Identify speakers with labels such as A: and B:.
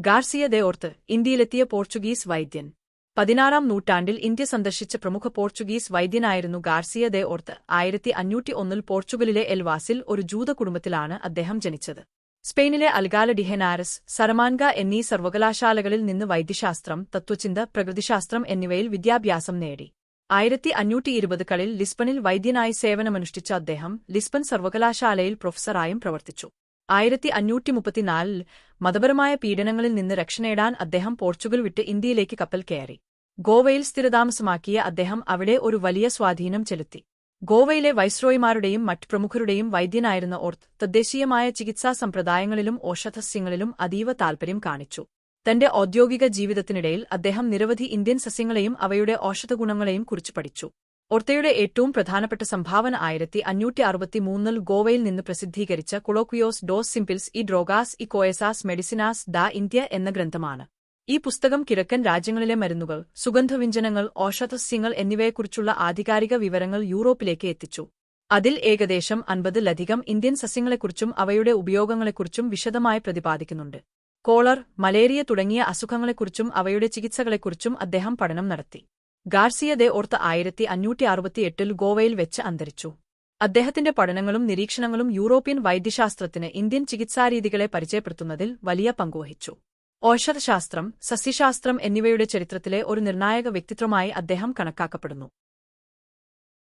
A: Garcia ദേ ഓർത്ത് ഇന്ത്യയിലെത്തിയ Portuguese വൈദ്യൻ. പതിനാറാം നൂറ്റാണ്ടിൽ ഇന്ത്യ സന്ദർശിച്ച പ്രമുഖ പോർച്ചുഗീസ് വൈദ്യനായിരുന്നു ഗാർസിയ ദേ ഓർത്ത്. ആയിരത്തി അഞ്ഞൂറ്റി ഒന്നിൽ പോർച്ചുഗലിലെ എൽവാസിൽ ഒരു ജൂത കുടുംബത്തിലാണ് അദ്ദേഹം ജനിച്ചത്. സ്പെയിനിലെ അൽഗാല ഡിഹെനാരസ് സരമാൻഗ എന്നീ സർവകലാശാലകളിൽ നിന്ന് വൈദ്യശാസ്ത്രം തത്വചിന്ത പ്രകൃതിശാസ്ത്രം എന്നിവയിൽ വിദ്യാഭ്യാസം നേടി. ആയിരത്തി അഞ്ഞൂറ്റി ഇരുപതുകളിൽ ലിസ്ബണിൽ വൈദ്യനായി സേവനമനുഷ്ഠിച്ച അദ്ദേഹം ലിസ്ബൺ സർവകലാശാലയിൽ പ്രൊഫസറായും പ്രവർത്തിച്ചു. ആയിരത്തി അഞ്ഞൂറ്റി മുപ്പത്തിനാലിൽ മതപരമായ പീഡനങ്ങളിൽ നിന്ന് രക്ഷ നേടാൻ അദ്ദേഹം പോർച്ചുഗൽ വിട്ട് ഇന്ത്യയിലേക്ക് കപ്പൽ കയറി. ഗോവയിൽ സ്ഥിരതാമസമാക്കിയ അദ്ദേഹം അവിടെ ഒരു വലിയ സ്വാധീനം ചെലുത്തി. ഗോവയിലെ വൈസ്രോയിമാരുടെയും മറ്റ് പ്രമുഖരുടെയും വൈദ്യനായിരുന്ന ഓർത്ത് തദ്ദേശീയമായ ചികിത്സാ സമ്പ്രദായങ്ങളിലും ഓഷധസ്യങ്ങളിലും അതീവ താൽപര്യം കാണിച്ചു. തന്റെ ഔദ്യോഗിക ജീവിതത്തിനിടയിൽ അദ്ദേഹം നിരവധി ഇന്ത്യൻ സസ്യങ്ങളെയും അവയുടെ ഔഷധഗുണങ്ങളെയും കുറിച്ച് പഠിച്ചു. ഒർത്തയുടെ ഏറ്റവും പ്രധാനപ്പെട്ട സംഭാവന ആയിരത്തി അഞ്ഞൂറ്റി അറുപത്തിമൂന്നിൽ ഗോവയിൽ നിന്ന് പ്രസിദ്ധീകരിച്ച കൊളോക്വിയോസ് ഡോസ് സിംപിൾസ് ഇ ഡ്രോഗാസ് ഇ കോയസാസ് മെഡിസിനാസ് ദ ഇന്ത്യ എന്ന ഗ്രന്ഥമാണ്. ഈ പുസ്തകം കിഴക്കൻ രാജ്യങ്ങളിലെ മരുന്നുകൾ സുഗന്ധവ്യഞ്ജനങ്ങൾ ഔഷധസ്യങ്ങൾ എന്നിവയെക്കുറിച്ചുള്ള ആധികാരിക വിവരങ്ങൾ യൂറോപ്പിലേക്ക് എത്തിച്ചു. അതിൽ ഏകദേശം അൻപതിലധികം ഇന്ത്യൻ സസ്യങ്ങളെക്കുറിച്ചും അവയുടെ ഉപയോഗങ്ങളെക്കുറിച്ചും വിശദമായി പ്രതിപാദിക്കുന്നുണ്ട്. കോളർ മലേറിയ തുടങ്ങിയ അസുഖങ്ങളെക്കുറിച്ചും അവയുടെ ചികിത്സകളെക്കുറിച്ചും അദ്ദേഹം പഠനം നടത്തി. ഗാർസിയ ദേ ഓർത്ത് ആയിരത്തി അഞ്ഞൂറ്റി അറുപത്തിയെട്ടിൽ ഗോവയിൽ വെച്ച് അന്തരിച്ചു. അദ്ദേഹത്തിന്റെ പഠനങ്ങളും നിരീക്ഷണങ്ങളും യൂറോപ്യൻ വൈദ്യശാസ്ത്രത്തിന് ഇന്ത്യൻ ചികിത്സാരീതികളെ പരിചയപ്പെടുത്തുന്നതിൽ വലിയ പങ്കുവഹിച്ചു. ഔഷധശാസ്ത്രം സസ്യശാസ്ത്രം എന്നിവയുടെ ചരിത്രത്തിലെ ഒരു നിർണായക വ്യക്തിത്വമായി അദ്ദേഹം കണക്കാക്കപ്പെടുന്നു.